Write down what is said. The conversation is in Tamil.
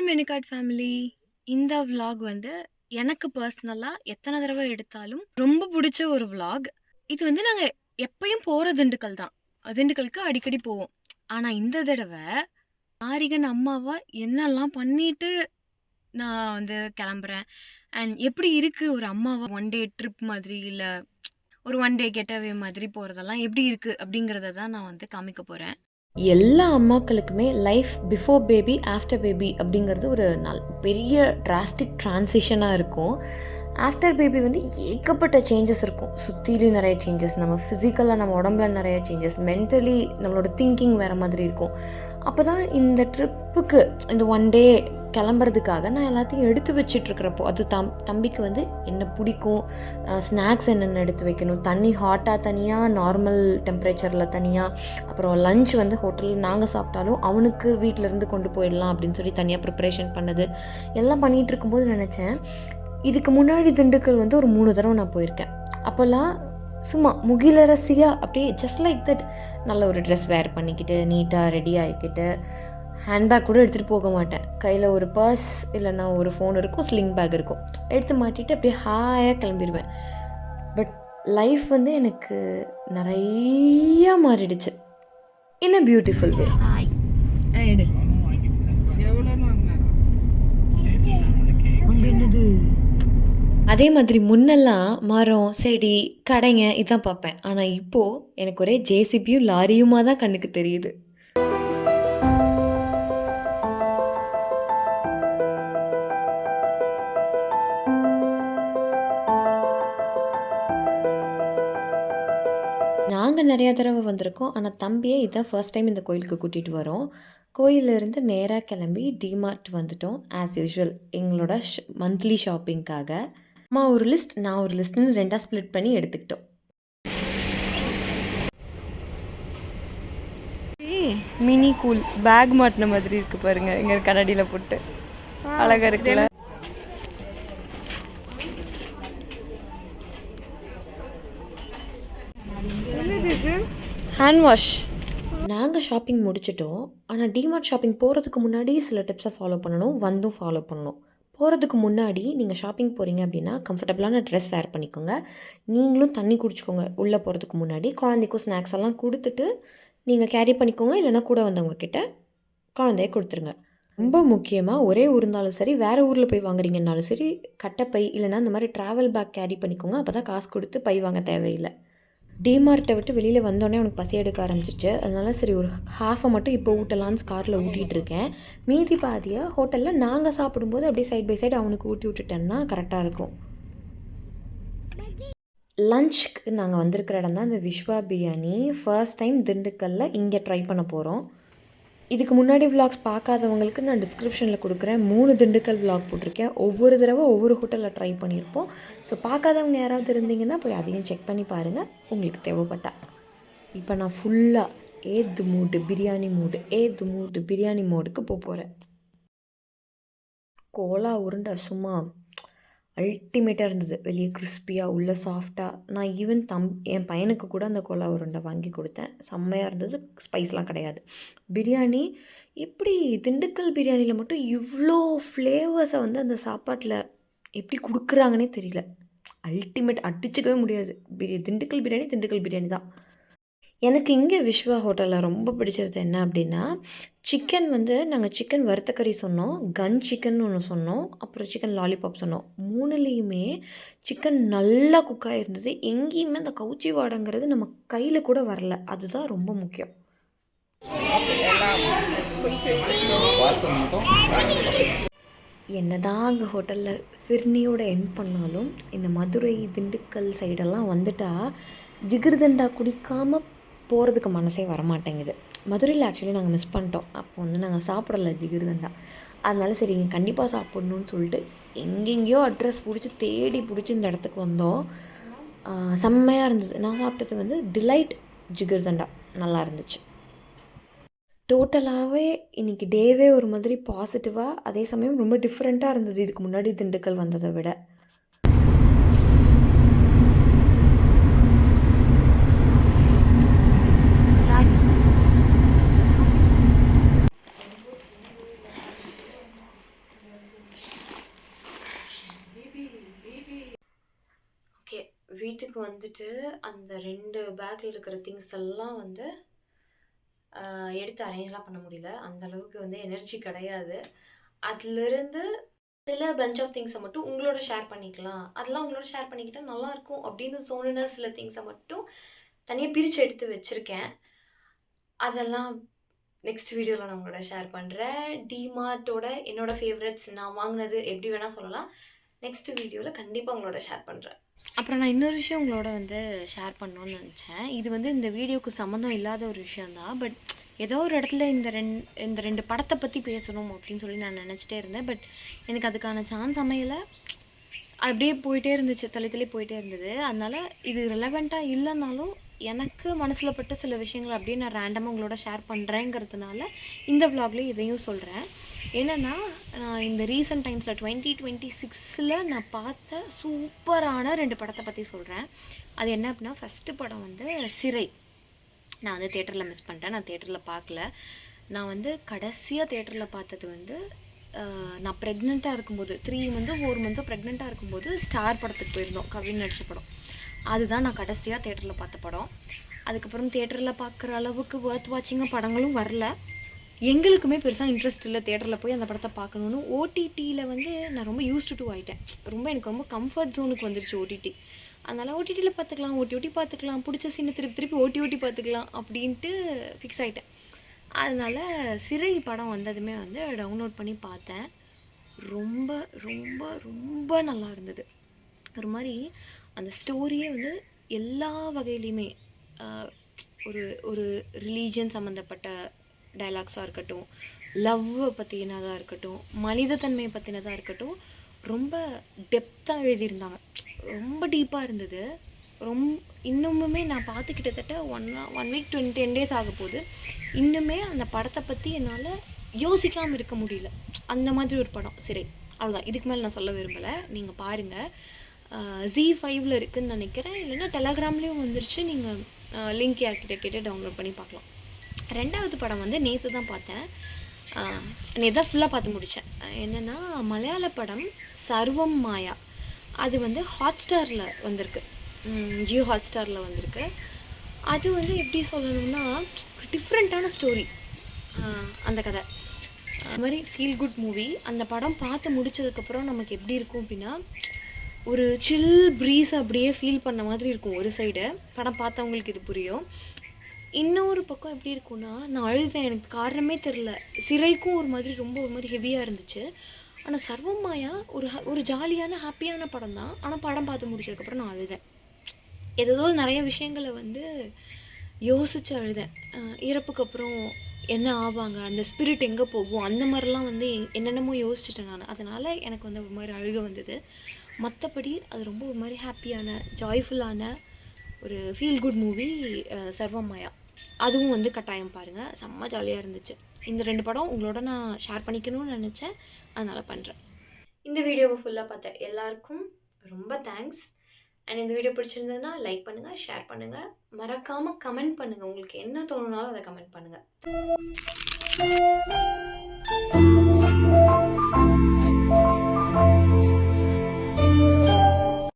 ஹாய் ஃபேமிலி இந்த விலாக் வந்து எனக்கு பர்சனலாக எத்தனை தடவை எடுத்தாலும் ரொம்ப பிடிச்ச ஒரு விலாக் இது வந்து நாங்கள் எப்பயும் போகிற திண்டுக்கல் தான். திண்டுக்கலுக்கு அடிக்கடி போவோம். ஆனால் இந்த தடவை ஆரிகன் அம்மாவா என்னெல்லாம் பண்ணிட்டு நான் வந்து கிளம்புறேன். அண்ட் எப்படி இருக்குது ஒரு அம்மாவா ஒன் டே ட்ரிப் மாதிரி இல்லை ஒரு ஒன் டே கெட்டவே மாதிரி போகிறதெல்லாம் எப்படி இருக்குது அப்படிங்கிறத தான் நான் வந்து காமிக்க போகிறேன் எல்லா அம்மாக்களுக்குமே life before baby after baby அப்படிங்கிறது ஒரு நல் பெரிய டிராஸ்டிக் ட்ரான்சிஷனாக இருக்கும். ஆஃப்டர் பேபி வந்து ஏகப்பட்ட சேஞ்சஸ் இருக்கும். சுற்றிலையும் நிறைய சேஞ்சஸ் நம்ம ஃபிசிக்கலாக நம்ம உடம்புல நிறைய சேஞ்சஸ் மென்டலி நம்மளோட திங்கிங் வேறு மாதிரி இருக்கும். அப்போ தான் இந்த ட்ரிப்புக்கு இந்த ஒன் டே கிளம்புறதுக்காக நான் எல்லாத்தையும் எடுத்து வச்சிட்ருக்கிறப்போ அது தம் தம்பிக்கு வந்து என்ன பிடிக்கும் ஸ்நாக்ஸ் என்னென்ன எடுத்து வைக்கணும் தண்ணி ஹாட்டாக தனியாக நார்மல் டெம்பரேச்சரில் தனியாக அப்புறம் லஞ்ச் வந்து ஹோட்டலில் நாங்கள் சாப்பிட்டாலும் அவனுக்கு வீட்டிலேருந்து கொண்டு போயிடலாம் அப்படின்னு சொல்லி தனியாக ப்ரிப்பரேஷன் பண்ணது எல்லாம் பண்ணிகிட்டு இருக்கும்போது நினச்சேன் இதுக்கு முன்னாடி திண்டுக்கல் வந்து ஒரு மூணு தடவை நான் போயிருக்கேன். அப்போல்லாம் சும்மா முகிலரசியாக அப்படியே ஜஸ்ட் லைக் தட் நல்ல ஒரு ட்ரெஸ் வேர் பண்ணிக்கிட்டு நீட்டாக ரெடி ஆகிக்கிட்டு ஹேண்ட்பேக் கூட எடுத்துகிட்டு போக மாட்டேன். கையில் ஒரு பர்ஸ் இல்லைன்னா ஒரு ஃபோன் இருக்கும் ஸ்லிங் பேக் இருக்கும். எடுத்து மாட்டிட்டு அப்படியே ஹாயாக கிளம்பிடுவேன் பட் லைஃப் வந்து எனக்கு நிறையா மாறிடுச்சு. இன் அ பியூட்டிஃபுல் வே எடு. அங்க என்னது? அதே மாதிரி முன்னெல்லாம் மரம் செடி கடைங்க இதான் பார்ப்பேன். ஆனால் இப்போது எனக்கு ஒரே ஜேசிபியும் லாரியுமா தான் கண்ணுக்கு தெரியுது. நிறையா தடவை வந்திருக்கோம். ஆனால் தம்பியை இதான் ஃபர்ஸ்ட் டைம் இந்த கோயிலுக்கு கூட்டிகிட்டு வரோம். கோயிலிருந்து நேராக கிளம்பி டிமார்ட் வந்துட்டோம் ஆஸ் யூஷுவல் எங்களோட மந்த்லி ஷாப்பிங்க்காக அம்மா ஒரு லிஸ்ட் நான் ஒரு லிஸ்ட்னு ரெண்டாக ஸ்ப்ளிட் பண்ணி எடுத்துக்கிட்டோம். மினி கூல் பேக் மாட்டின மாதிரி இருக்கு பாருங்க. இங்க கண்ணாடியில போட்டு. அழகா இருக்குல்ல? ஹேண்ட் வாஷ் நாங்கள் ஷாப்பிங் முடிச்சிட்டோம். ஆனால் டிமார்ட் ஷாப்பிங் போகிறதுக்கு முன்னாடி சில டிப்ஸை ஃபாலோ பண்ணணும். வந்தும் ஃபாலோ பண்ணணும். போகிறதுக்கு முன்னாடி நீங்கள் ஷாப்பிங் போகிறீங்க அப்படின்னா கம்ஃபர்டபுளான ட்ரெஸ் வேர் பண்ணிக்கோங்க. நீங்களும் தண்ணி குடிச்சிக்கோங்க. உள்ளே போகிறதுக்கு முன்னாடி குழந்தைக்கும் ஸ்நாக்ஸ் எல்லாம் கொடுத்துட்டு நீங்கள் கேரி பண்ணிக்கோங்க. இல்லைனா கூட வந்தவங்கக்கிட்ட குழந்தைய கொடுத்துருங்க. ரொம்ப முக்கியமாக ஒரே ஊர் இருந்தாலும் சரி வேறு ஊரில் போய் வாங்குறீங்கன்னாலும் சரி கட்டை பை இல்லைனா இந்த மாதிரி ட்ராவல் பேக் கேரி பண்ணிக்கோங்க. அப்போ தான் காசு கொடுத்து பை வாங்க தேவையில்லை. டிமார்ட்டை விட்டு வெளியில் வந்தோடனே அவனுக்கு பசி எடுக்க ஆரம்பிச்சிச்சு அதனால சரி ஒரு ஹாஃபை மட்டும் இப்போ ஊட்டலான்னு காரில் ஊட்டிகிட்டு இருக்கேன். மீதி பாதியை ஹோட்டலில் நாங்கள் சாப்பிடும்போது அப்படியே சைட் பை சைடு அவனுக்கு ஊட்டி விட்டுட்டேன்னா கரெக்டாக இருக்கும். லஞ்சுக்கு நாங்கள் வந்திருக்கிற இடம் தான் இந்த விஸ்வா பிரியாணி ஃபர்ஸ்ட் டைம் திண்டுக்கல்லில் இங்கே ட்ரை பண்ண போகிறோம் இதுக்கு முன்னாடி விலாக்ஸ் பார்க்காதவங்களுக்கு நான் டிஸ்கிரிப்ஷனில் கொடுக்குறேன். மூணு திண்டுக்கல் விலாக் போட்டிருக்கேன். ஒவ்வொரு தடவை ஒவ்வொரு ஹோட்டலில் ட்ரை பண்ணியிருப்போம். ஸோ பார்க்காதவங்க யாராவது இருந்தீங்கன்னா போய் அதையும் செக் பண்ணி பாருங்கள் உங்களுக்கு தேவைப்பட்டா. இப்போ நான் ஃபுல்லாக ஏது மூடு பிரியாணி மூடு ஏது மூடு பிரியாணி மோடுக்கு போக போகிறேன் கோலா உருண்டை சும்மா அல்டிமேட்டாக இருந்தது. வெளியே கிறிஸ்பியாக உள்ளே சாஃப்டாக நான் ஈவன் தம் என் பையனுக்கு கூட அந்த கோலா உருண்டை வாங்கி கொடுத்தேன். செம்மையாக இருந்தது. ஸ்பைஸ்லாம் கிடையாது. பிரியாணி எப்படி திண்டுக்கல் பிரியாணியில் மட்டும் இவ்வளோ ஃப்ளேவர்ஸை வந்து அந்த சாப்பாட்டில் எப்படி கொடுக்குறாங்கன்னே தெரியல. அல்டிமேட் அடிச்சுக்கவே முடியாது. பிரி திண்டுக்கல் பிரியாணி திண்டுக்கல் பிரியாணி தான். எனக்கு இங்கே விஸ்வா ஹோட்டலில் ரொம்ப பிடிச்சது என்ன அப்படின்னா சிக்கன் வந்து நாங்கள் சிக்கன் வறுத்த கறி சொன்னோம் கன் சிக்கன் ஒன்று சொன்னோம் அப்புறம் சிக்கன் லாலிபாப் சொன்னோம். மூணுலேயுமே சிக்கன் நல்லா குக் ஆகிருந்தது எங்கேயுமே அந்த கவுச்சி வாடங்கிறது நம்ம கையில் கூட வரல. அதுதான் ரொம்ப முக்கியம். என்னதான் அங்கே ஹோட்டலில் ஃபிர்னியோட என் பண்ணாலும் இந்த மதுரை திண்டுக்கல் சைடெல்லாம் வந்துட்டா ஜிகிர்தண்டா குடிக்காமல் போகிறதுக்கு மனசே வரமாட்டேங்குது. மதுரையில் ஆக்சுவலி நாங்கள் மிஸ் பண்ணிட்டோம். அப்போ வந்து நாங்கள் சாப்பிடல ஜிகிர்தண்டா அதனால சரி இங்கே கண்டிப்பாக சாப்பிட்ணுன்னு சொல்லிட்டு எங்கெங்கேயோ அட்ரஸ் பிடிச்சி தேடி பிடிச்சி இந்த இடத்துக்கு வந்தோம். செம்மையாக இருந்தது. நான் சாப்பிட்டது வந்து டிலைட் ஜிகிர்தண்டா நல்லா இருந்துச்சு. டோட்டலாகவே இன்றைக்கி டேவே ஒரு மாதிரி பாசிட்டிவாக அதே சமயம் ரொம்ப டிஃப்ரெண்ட்டாக இருந்தது. இதுக்கு முன்னாடி திண்டுக்கல் வந்ததை விட. வீட்டுக்கு வந்துட்டு அந்த ரெண்டு பேக்கில் இருக்கிற திங்ஸ் எல்லாம் வந்து எடுத்து அரேஞ்ச்லாம் பண்ண முடியல. அந்த அளவுக்கு வந்து எனர்ஜி கிடையாது. அதுலேருந்து சில பஞ்ச் ஆஃப் திங்ஸை மட்டும் உங்களோட ஷேர் பண்ணிக்கலாம். அதெல்லாம் உங்களோட ஷேர் பண்ணிக்கிட்டால் நல்லாயிருக்கும் அப்படின்னு தோணுன சில திங்ஸை மட்டும் தனியாக பிரித்து எடுத்து வச்சுருக்கேன் அதெல்லாம் நெக்ஸ்ட் வீடியோவில் நான் உங்களோட ஷேர் பண்ணுறேன் டிமார்ட்டோட என்னோடய ஃபேவரட்ஸ் நான் வாங்கினது எப்படி வேணால் சொல்லலாம். நெக்ஸ்ட் வீடியோவில் கண்டிப்பாக உங்களோட ஷேர் பண்ணுறேன் அப்புறம் நான் இன்னொரு விஷயம் உங்களோட வந்து ஷேர் பண்ணணும்னு நினச்சேன் இது வந்து இந்த வீடியோக்கு சம்மந்தம் இல்லாத ஒரு விஷயந்தான் பட் ஏதோ ஒரு இடத்துல இந்த ரெண் இந்த ரெண்டு படத்தை பற்றி பேசணும் அப்படின்னு சொல்லி நான் நினச்சிட்டே இருந்தேன். பட் எனக்கு அதுக்கான சான்ஸ் அமையலை அப்படியே போயிட்டே இருந்துச்சு. தள்ளி தள்ளி போயிட்டே இருந்தது. அதனால் இது ரிலவெண்ட்டாக இல்லைனாலும் எனக்கு மனசில் பட்ட சில விஷயங்கள் அப்படியே நான் ரேண்டமாக உங்களோட ஷேர் பண்ணுறேங்கிறதுனால இந்த விளாக்ல இதையும் சொல்கிறேன் என்னென்னா நான் இந்த ரீசென்ட் டைம்ஸ்ல 2026ல நான் பார்த்த சூப்பரான ரெண்டு படத்தை பற்றி சொல்கிறேன் அது என்ன அப்படின்னா, ஃபர்ஸ்ட்டு படம் வந்து சிறை. நான் வந்து தேட்டரில் மிஸ் பண்ணிட்டேன். நான் தேட்டரில் பார்க்கல. நான் வந்து கடைசியாக தேட்டரில் பார்த்தது வந்து நான் ப்ரெக்னெண்ட்டாக இருக்கும்போது த்ரீ மந்த்தோ 4 மந்த்ஸோ ப்ரெக்னெண்ட்டாக இருக்கும்போது ஸ்டார் படத்துக்கு போயிருந்தோம். கவின் நடித்த படம். அதுதான் நான் கடைசியாக தேட்டரில் பார்த்த படம். அதுக்கப்புறம் தேட்டரில் பார்க்குற அளவுக்கு ஒர்த் வாட்சிங்காக படங்களும் வரல. எங்களுக்குமே பெருசாக இன்ட்ரெஸ்ட் இல்லை தேட்டரில் போய் அந்த படத்தை பார்க்கணும்னு. ஓடிடியில் வந்து நான் ரொம்ப யூஸ்டு டூ ஆகிட்டேன் ரொம்ப எனக்கு ரொம்ப கம்ஃபர்ட் ஜோனுக்கு வந்துருச்சு ஓடிடி. அதனால் ஓடிடியில் பார்த்துக்கலாம், ஓட்டி ஓட்டி பார்த்துக்கலாம், பிடிச்ச சின்ன திருப்பி திருப்பி ஓட்டி ஓட்டி பார்த்துக்கலாம் அப்படின்ட்டு ஃபிக்ஸ் ஆகிட்டேன் அதனால் சிறை படம் வந்ததுமே வந்து டவுன்லோட் பண்ணி பார்த்தேன். ரொம்ப ரொம்ப ரொம்ப நல்லா இருந்தது. ஒரு மாதிரி அந்த ஸ்டோரியே வந்து எல்லா வகையிலையுமே ஒரு ஒரு ரிலீஜியன் சம்மந்தப்பட்ட டைலாக்ஸாக இருக்கட்டும், லவ்வை பற்றினதாக இருக்கட்டும், மனிதத்தன்மையை பற்றினதாக இருக்கட்டும், ரொம்ப டெப்த்தாக எழுதியிருந்தாங்க. ரொம்ப டீப்பாக இருந்தது. ரொம் இன்னமுமே நான் பார்த்து கிட்டத்தட்ட 1 1 வீக் 20 10 டேஸ் ஆக போகுது இன்னுமே அந்த படத்தை பற்றி என்னால் யோசிக்காமல் இருக்க முடியல. அந்த மாதிரி ஒரு படம் சிறை. அவ்வளோதான். இதுக்கு மேலே நான் சொல்ல விரும்பலை நீங்கள் பாருங்கள் ஜி ஃபைவ்ல இருக்குதுன்னு நினைக்கிறேன் இல்லைன்னா டெலகிராம்லேயும் வந்துருச்சு. நீங்கள் லிங்க் யார்கிட்ட கேட்டு டவுன்லோட் பண்ணி பார்க்கலாம். ரெண்டாவது படம் வந்து நேற்று தான் பார்த்தேன். நேற்று தான் ஃபுல்லாக பார்த்து முடித்தேன் என்னென்னா மலையாள படம் சர்வம் மாயா. அது வந்து ஹாட்ஸ்டார்ல வந்திருக்கு. ம் ஜியோ ஹாட்ஸ்டாரில் வந்திருக்கு. அது வந்து எப்படி சொல்லணும்னா, ஒரு டிஃப்ரெண்ட்டான ஸ்டோரி. அந்த கதை அது மாதிரி ஃபீல் குட் மூவி. அந்த படம் பார்த்து முடிச்சதுக்கப்புறம் நமக்கு எப்படி இருக்கும் அப்படின்னா, ஒரு சில் ப்ரீஸ் அப்படியே ஃபீல் பண்ண மாதிரி இருக்கும் ஒரு சைடு. படம் பார்த்தவங்களுக்கு இது புரியும். இன்னொரு பக்கம் எப்படி இருக்கும்னா, நான் அழுதேன். எனக்கு காரணமே தெரில சிறைக்கும் ஒரு மாதிரி ரொம்ப ஒரு மாதிரி ஹெவியாக இருந்துச்சு. ஆனால் சர்வமாயா ஒரு ஒரு ஜாலியான, ஹாப்பியான படம் தான். ஆனால் படம் பார்த்து முடிச்சதுக்கப்புறம் நான் அழுதேன். ஏதேதோ நிறைய விஷயங்கள வந்து யோசித்து அழுதேன். இறப்புக்கு அப்புறம் என்ன ஆவாங்க? அந்த ஸ்பிரிட் எங்கே போகும்? அந்த மாதிரிலாம் வந்து என்னென்னமோ யோசிச்சுட்டேன் நான் அதனால் எனக்கு வந்து ஒரு மாதிரி அழுகை வந்தது. மற்றபடி அது ரொம்ப ஒரு மாதிரி ஹாப்பியான ஜாய்ஃபுல்லான ஒரு ஃபீல் குட் மூவி சர்வமாயா அதுவும் வந்து கட்டாயம் பாருங்க. செம்ம ஜாலியாக இருந்துச்சு. இந்த ரெண்டு படம் உங்களோட நான் ஷேர் பண்ணிக்கணும்னு நினச்சேன் அதனால் பண்ணுறேன் இந்த வீடியோவை ஃபுல்லாக பார்த்த எல்லாருக்கும் ரொம்ப தேங்க்ஸ். அண்ட் இந்த வீடியோ பிடிச்சிருந்ததுன்னா லைக் பண்ணுங்கள் ஷேர் பண்ணுங்கள் மறக்காமல் கமெண்ட் பண்ணுங்கள் உங்களுக்கு என்ன தோணுனாலும் அதை கமெண்ட் பண்ணுங்கள்